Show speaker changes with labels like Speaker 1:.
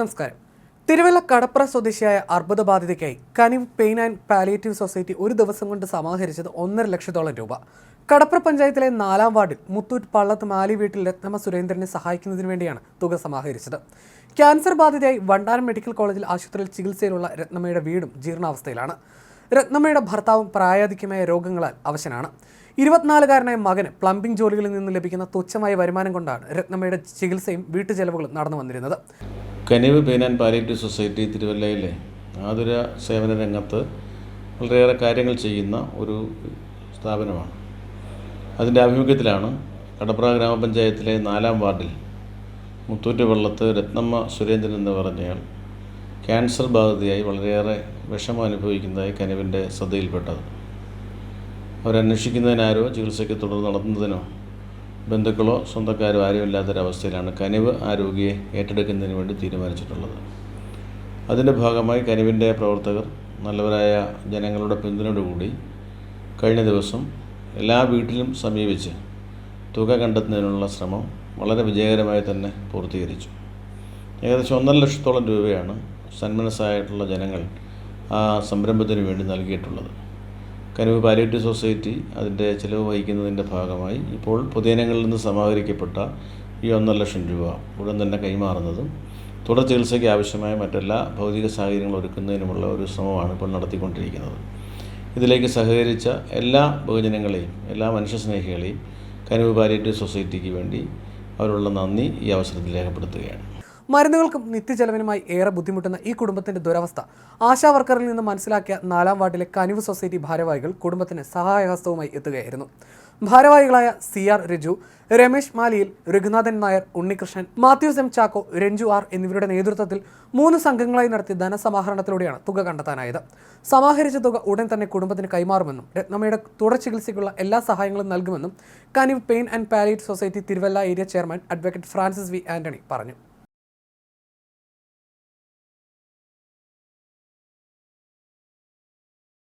Speaker 1: നമസ്കാരം. തിരുവല്ല കടപ്ര സ്വദേശിയായ അർബുദബാധിതയ്ക്കായി കനിവ് pain and palliative society ഒരു ദിവസം കൊണ്ട് സമാഹരിച്ചത് ഒന്നര ലക്ഷത്തോളം രൂപ. കടപ്ര പഞ്ചായത്തിലെ നാലാം വാർഡിൽ മുത്തൂറ്റ് പള്ളത്ത് മാലി വീട്ടിൽ രത്നമ സുരേന്ദ്രനെ സഹായിക്കുന്നതിന് വേണ്ടിയാണ് തുക സമാഹരിച്ചത്. ക്യാൻസർ ബാധിതയായി വണ്ടാനം മെഡിക്കൽ കോളേജിൽ ആശുപത്രിയിൽ ചികിത്സയിലുള്ള രത്നമ്മയുടെ വീടും ജീർണാവസ്ഥയിലാണ്. രത്നമ്മയുടെ ഭർത്താവും പ്രായാധിക്യമായ രോഗങ്ങളാൽ അവശനാണ്. ഇരുപത്തിനാലുകാരനായ മകന് പ്ലംബിംഗ് ജോലികളിൽ നിന്ന് ലഭിക്കുന്ന തുച്ഛമായ വരുമാനം കൊണ്ടാണ് രത്നമ്മയുടെ ചികിത്സയും വീട്ടുചെലവുകളും നടന്നു വന്നിരുന്നത്
Speaker 2: Kanivu pain and palliative society തിരുവല്ലയിലെ ആതുര സേവന രംഗത്ത് വളരെയേറെ കാര്യങ്ങൾ ചെയ്യുന്ന ഒരു സ്ഥാപനമാണ്. അതിന്റെ ആഭിമുഖ്യത്തിലാണ് കടപ്ര ഗ്രാമപഞ്ചായത്തിലെ നാലാം വാർഡിൽ മുത്തൂറ്റ് വെള്ളത്ത് രത്നമ്മ സുരേന്ദ്രൻ എന്ന് പറഞ്ഞയാൾ ക്യാൻസർ ബാധിതയായി വളരെയേറെ വിഷമം അനുഭവിക്കുന്നതായി കനിവിന്റെ ശ്രദ്ധയിൽപ്പെട്ടത്. അവരന്വേഷിക്കുന്നതിനാരോ ചികിത്സയ്ക്ക് തുടർന്ന് നടത്തുന്നതിനോ ബന്ധുക്കളോ സ്വന്തക്കാരോ ആരും ഇല്ലാത്തൊരവസ്ഥയിലാണ് കനിവ് ആ രോഗിയെ ഏറ്റെടുക്കുന്നതിന് വേണ്ടി തീരുമാനിച്ചിട്ടുള്ളത്. അതിന്റെ ഭാഗമായി കനിവിന്റെ പ്രവർത്തകർ നല്ലവരായ ജനങ്ങളുടെ പിന്തുണയോടുകൂടി കഴിഞ്ഞ ദിവസം എല്ലാ വീട്ടിലും സമീപിച്ച് തുക കണ്ടെത്തുന്നതിനുള്ള ശ്രമം വളരെ വിജയകരമായി തന്നെ പൂർത്തീകരിച്ചു. ഏകദേശം ഒന്നര ലക്ഷത്തോളം രൂപയാണ് സന്മനസ്സായിട്ടുള്ള ജനങ്ങൾ ആ സംരംഭത്തിന് വേണ്ടി നൽകിയിട്ടുള്ളത്. കനിവ് പാലിയേറ്റീവ് സൊസൈറ്റി അതിന്റെ ചിലവ് വഹിക്കുന്നതിന്റെ ഭാഗമായി ഇപ്പോൾ പൊതുജനങ്ങളിൽ നിന്ന് സമാഹരിക്കപ്പെട്ട ഈ ഒന്നര ലക്ഷം രൂപ ഉടൻ തന്നെ കൈമാറുന്നതും തുടർ ചികിത്സയ്ക്ക് ആവശ്യമായ മറ്റെല്ലാ ഭൗതിക സാഹചര്യങ്ങൾ ഒരുക്കുന്നതിനുമുള്ള ഒരു ശ്രമമാണ് ഇപ്പോൾ നടത്തിക്കൊണ്ടിരിക്കുന്നത്. ഇതിലേക്ക് സഹകരിച്ച എല്ലാ ബഹുജനങ്ങളെയും എല്ലാ മനുഷ്യസ്നേഹികളെയും കനിവ് പാലിയേറ്റീവ് സൊസൈറ്റിക്ക് വേണ്ടി അവരുള്ള നന്ദി ഈ അവസരത്തിൽ രേഖപ്പെടുത്തുകയാണ്.
Speaker 1: മരുന്നുകൾക്കും നിത്യചെലവിനുമായി ഏറെ ബുദ്ധിമുട്ടുന്ന ഈ കുടുംബത്തിന്റെ ദുരവസ്ഥ ആശാ വർക്കറിൽ നിന്ന് മനസ്സിലാക്കിയ നാലാം വാർഡിലെ കനിവ് സൊസൈറ്റി ഭാരവാഹികൾ കുടുംബത്തിന് സഹായഹസ്തവുമായി എത്തുകയായിരുന്നു. ഭാരവാഹികളായ C R Raju Ramesh Maliyil Raghunathan Nair Unnikrishnan Mathews M Chacko Renju R എന്നിവരുടെ നേതൃത്വത്തിൽ മൂന്ന് സംഘങ്ങളായി നടത്തിയ ധനസമാഹരണത്തിലൂടെയാണ് തുക കണ്ടെത്താനായത്. സമാഹരിച്ച തുക ഉടൻ തന്നെ കുടുംബത്തിന് കൈമാറുമെന്നും രത്നമ്മയുടെ തുടർ ചികിത്സയ്ക്കുള്ള എല്ലാ സഹായങ്ങളും നൽകുമെന്നും Kaniv pain and palliative society Thiruvalla area chairman advocate Francis V Antony പറഞ്ഞു.